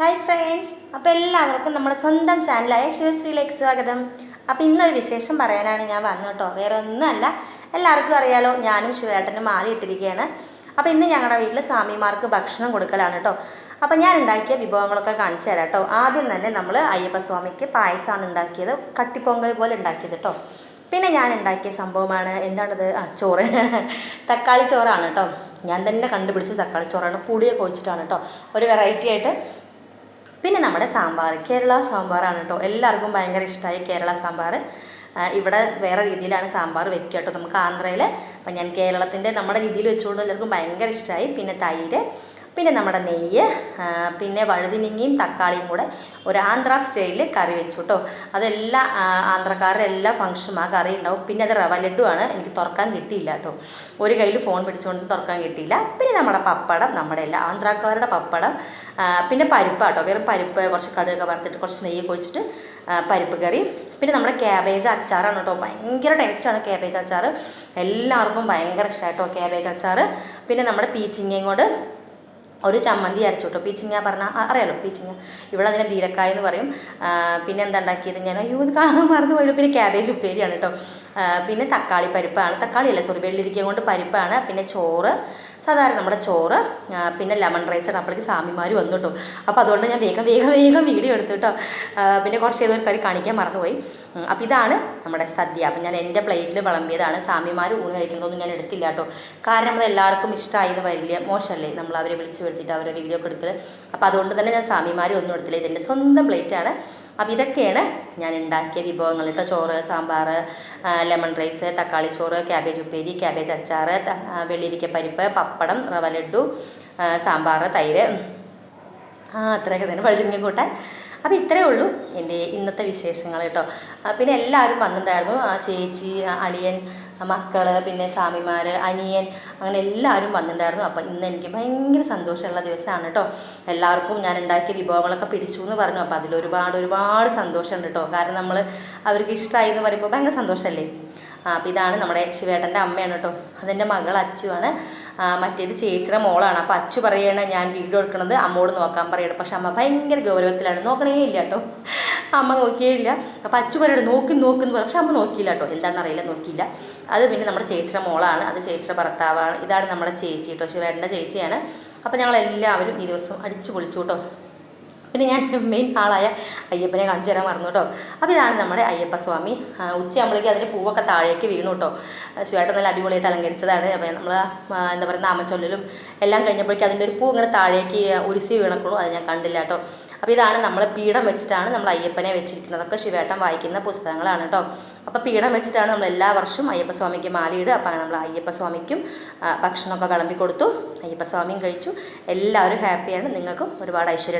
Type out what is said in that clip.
Hi friends അപ്പോൾ എല്ലാവർക്കും നമ്മുടെ സ്വന്തം ചാനലായ ശിവശ്രീയിലേക്ക് സ്വാഗതം. അപ്പോൾ ഇന്നൊരു വിശേഷം പറയാനാണ് ഞാൻ വന്നത് കേട്ടോ വേറെ ഒന്നുമല്ല എല്ലാവർക്കും അറിയാലോ ഞാനും ശിവേട്ടനും മാല ഇട്ടിരിക്കുകയാണ് അപ്പോൾ ഇന്ന് ഞങ്ങളുടെ വീട്ടിൽ സ്വാമിമാർക്ക് ഭക്ഷണം കൊടുക്കലാണ് കേട്ടോ അപ്പോൾ ഞാൻ ഉണ്ടാക്കിയ വിഭവങ്ങളൊക്കെ കാണിച്ചു തരാം കേട്ടോ ആദ്യം തന്നെ നമ്മൾ അയ്യപ്പസ്വാമിക്ക് പായസമാണ് ഉണ്ടാക്കിയത് കട്ടിപ്പൊങ്കൽ പോലെ ഉണ്ടാക്കിയത് കേട്ടോ പിന്നെ ഞാൻ ഉണ്ടാക്കിയ സംഭവമാണ് എന്താണത്? ആ ചോറ്. തക്കാളി ചോറാണ് കേട്ടോ ഞാൻ തന്നെ കണ്ടുപിടിച്ചു തക്കാളി ചോറാണ്. പുളിയൊക്കെ ഒഴിച്ചിട്ടാണ് കേട്ടോ ഒരു വെറൈറ്റി ആയിട്ട് പിന്നെ നമ്മുടെ സാമ്പാർ കേരള സാമ്പാറാണ് കേട്ടോ എല്ലാവർക്കും ഭയങ്കര ഇഷ്ടമായി കേരള സാമ്പാർ. ഇവിടെ വേറെ രീതിയിലാണ് സാമ്പാർ വെക്കുക കേട്ടോ നമുക്ക് ആന്ധ്രയിൽ അപ്പം ഞാൻ കേരളത്തിന്റെ നമ്മുടെ രീതിയിൽ വെച്ചുകൊണ്ട് എല്ലാവർക്കും ഭയങ്കര ഇഷ്ടമായി പിന്നെ തൈര് പിന്നെ നമ്മുടെ നെയ്യ് പിന്നെ വഴുതിനിങ്ങയും തക്കാളിയും കൂടെ ഒരു ആന്ധ്ര സ്റ്റൈലിൽ കറി വെച്ചു കേട്ടോ അതെല്ലാ ആന്ധ്രക്കാരുടെ എല്ലാ ഫംഗ്ഷനും ആ കറി ഉണ്ടാവും. പിന്നെ അത് റവ ലഡുവാണ് എനിക്ക് തുറക്കാൻ കിട്ടിയില്ല കേട്ടോ. ഒരു കയ്യിൽ ഫോൺ പിടിച്ചുകൊണ്ട് തുറക്കാൻ കിട്ടിയില്ല. പിന്നെ നമ്മുടെ പപ്പടം നമ്മുടെ എല്ലാ ആന്ധ്രാക്കാരുടെ പപ്പടം പിന്നെ പരിപ്പ് കേട്ടോ വെറും പരിപ്പ് കുറച്ച് കടുകൊക്കെ വറുത്തിട്ട് കുറച്ച് നെയ്യ് ഒഴിച്ചിട്ട് ആ, പരിപ്പ് കറി പിന്നെ നമ്മുടെ ക്യാബേജ് അച്ചാറാണ് കേട്ടോ. ഭയങ്കര ടേസ്റ്റാണ് ക്യാബേജ് അച്ചാർ എല്ലാവർക്കും ഭയങ്കര ഇഷ്ടമായിട്ടോ ക്യാബേജ് അച്ചാർ പിന്നെ നമ്മുടെ പീച്ചിങ്ങയും കൊണ്ട് ഒരു ചമ്മന്തി അരച്ചു കേട്ടോ പീച്ചിങ്ങ പറഞ്ഞാൽ അറിയാലോ പീച്ചിങ്ങ? ഇവിടെ അതിനെ ബീരക്കായ എന്ന് പറയും. പിന്നെ എന്താ ഉണ്ടാക്കിയത്? ഞാൻ അയ്യോ ഇത് കാണാൻ മറന്നു പോയല്ലോ പിന്നെ ക്യാബേജ് ഉപ്പേരിയാണ് കേട്ടോ. പിന്നെ തക്കാളി പരിപ്പാണ്. തക്കാളി അല്ല സോറി വെള്ളിരിക്കുക കൊണ്ട് പരിപ്പാണ്. പിന്നെ ചോറ് സാധാരണ നമ്മുടെ ചോറ് പിന്നെ ലെമൺ റൈസ് ആണ്. അപ്പോഴേക്ക് സ്വാമിമാർ വന്നു കേട്ടോ. അപ്പോൾ അതുകൊണ്ട് ഞാൻ വേഗം വേഗം വേഗം വീഡിയോ എടുത്തു കേട്ടോ. പിന്നെ കുറച്ച് ഏതൊരു കറി കാണിക്കാൻ മറന്നുപോയി. അപ്പോൾ ഇതാണ് നമ്മുടെ സദ്യ. അപ്പം ഞാൻ എന്റെ പ്ലേറ്റിൽ വിളമ്പിയതാണ്. സ്വാമിമാർ ഊണ് കഴിക്കുന്നതൊന്നും ഞാൻ എടുത്തില്ല കേട്ടോ. കാരണം അത് എല്ലാവർക്കും എന്ന് വരില്ല. മോശമല്ലേ? നമ്മൾ അവരെ വിളിച്ചു വരുത്തിയിട്ട് അവരെ വീഡിയോ ഒക്കെ എടുക്കൽ അപ്പോൾ അതുകൊണ്ട് തന്നെ ഞാൻ സ്വാമിമാരും ഒന്നും എടുത്തില്ല. ഇതെന്റെ സ്വന്തം പ്ലേറ്റാണ് അപ്പോൾ ഇതൊക്കെയാണ് ഞാൻ ഉണ്ടാക്കിയ വിഭവങ്ങൾ കേട്ടോ. ചോറ് സാമ്പാർ ലെമൺ റൈസ് തക്കാളി ചോറ് ക്യാബേജ് ഉപ്പേരി ക്യാബേജ് അച്ചാർ വെള്ളിരിക്ക പരിപ്പ് പപ്പടം റവ ലഡു സാമ്പാർ തൈര്. ആ അത്രയൊക്കെ തന്നെ പഴുതിരിങ്ങ കൂട്ടാൻ. അപ്പോൾ ഇത്രയേ ഉള്ളൂ എന്റെ ഇന്നത്തെ വിശേഷങ്ങൾ കേട്ടോ. പിന്നെ എല്ലാവരും വന്നിട്ടുണ്ടായിരുന്നു. ആ ചേച്ചി അളിയൻ മക്കൾ പിന്നെ സ്വാമിമാർ അനിയൻ അങ്ങനെ എല്ലാവരും വന്നിട്ടുണ്ടായിരുന്നു. അപ്പോൾ ഇന്ന് എനിക്ക് ഭയങ്കര സന്തോഷമുള്ള ദിവസമാണ് കേട്ടോ. എല്ലാവർക്കും ഞാൻ ഉണ്ടാക്കിയ വിഭവങ്ങളൊക്കെ പിടിച്ചു എന്ന് പറഞ്ഞു. അപ്പോൾ അതിലൊരുപാട് ഒരുപാട് സന്തോഷമുണ്ട് കേട്ടോ. കാരണം നമ്മൾ അവർക്ക് ഇഷ്ടമായി എന്ന് പറയുമ്പോൾ ഭയങ്കര സന്തോഷമല്ലേ? അപ്പോൾ ഇതാണ് നമ്മുടെ ശിവേട്ടന്റെ അമ്മയാണ് കേട്ടോ. അതെന്റെ മകൾ അച്ചുവാണ്. മറ്റേത് ചേച്ചിയുടെ മോളാണ്. അപ്പോൾ അച്ചു പറയണ ഞാൻ വീഡിയോ എടുക്കണത് അമ്മോട് നോക്കാൻ പറയണം. പക്ഷെ അമ്മ ഭയങ്കര ഗൗരവത്തിലാണ്. നോക്കണേ ഇല്ല കേട്ടോ. അമ്മ നോക്കിയേ ഇല്ല അച്ചു പറയണം നോക്കി നോക്കുന്നു പക്ഷെ അമ്മ നോക്കിയില്ല കേട്ടോ. എന്താണെന്നറിയില്ല നോക്കിയില്ല. അത് പിന്നെ നമ്മുടെ ചേച്ചിയുടെ മോളാണ്. അത് ചേച്ചിയുടെ ഭർത്താവാണ്. ഇതാണ് നമ്മുടെ ചേച്ചി കേട്ടോ. ശിവേട്ടന്റെ ചേച്ചിയാണ്. അപ്പോൾ ഞങ്ങൾ എല്ലാവരും ഈ ദിവസം അടിച്ചു പൊളിച്ചു കേട്ടോ. പിന്നെ ഞാൻ മെയിൻ ആളായ അയ്യപ്പനെ കാണിച്ചു തരാൻ മറന്നു കേട്ടോ. അപ്പോൾ ഇതാണ് നമ്മുടെ അയ്യപ്പ സ്വാമി ആ, ഉച്ചയാകുമ്പോഴേക്കും അതിന്റെ പൂവൊക്കെ താഴേക്ക് വീണു കേട്ടോ. ശിവേട്ടൻ നല്ല അടിപൊളിയായിട്ട് അലങ്കരിച്ചതാണ്. അപ്പോൾ നമ്മൾ എന്താ പറയുക നാമച്ചൊല്ലലും എല്ലാം കഴിഞ്ഞപ്പോഴേക്കും അതിന്റെ ഒരു പൂ ഇങ്ങനെ താഴേക്ക് ഉരുസി വീണക്കണു. അത് ഞാൻ കണ്ടില്ല കേട്ടോ. അപ്പോൾ ഇതാണ് നമ്മൾ പീഠം വെച്ചിട്ടാണ് നമ്മൾ അയ്യപ്പനെ വെച്ചിരിക്കുന്നത്. അതൊക്കെ ശിവേട്ടൻ വായിക്കുന്ന പുസ്തകങ്ങളാണ് കേട്ടോ. അപ്പോൾ പീഠം വെച്ചിട്ടാണ് നമ്മൾ എല്ലാ വർഷവും അയ്യപ്പസ്വാമിക്ക് മാലയിടുക അപ്പോൾ നമ്മൾ അയ്യപ്പസ്വാമിക്കും സ്വാമിക്കും ഭക്ഷണമൊക്കെ വിളമ്പി കൊടുത്തു. അയ്യപ്പസ്വാമിയും കഴിച്ചു. എല്ലാവരും ഹാപ്പിയാണ്. നിങ്ങൾക്കും ഒരുപാട് ഐശ്വര്യം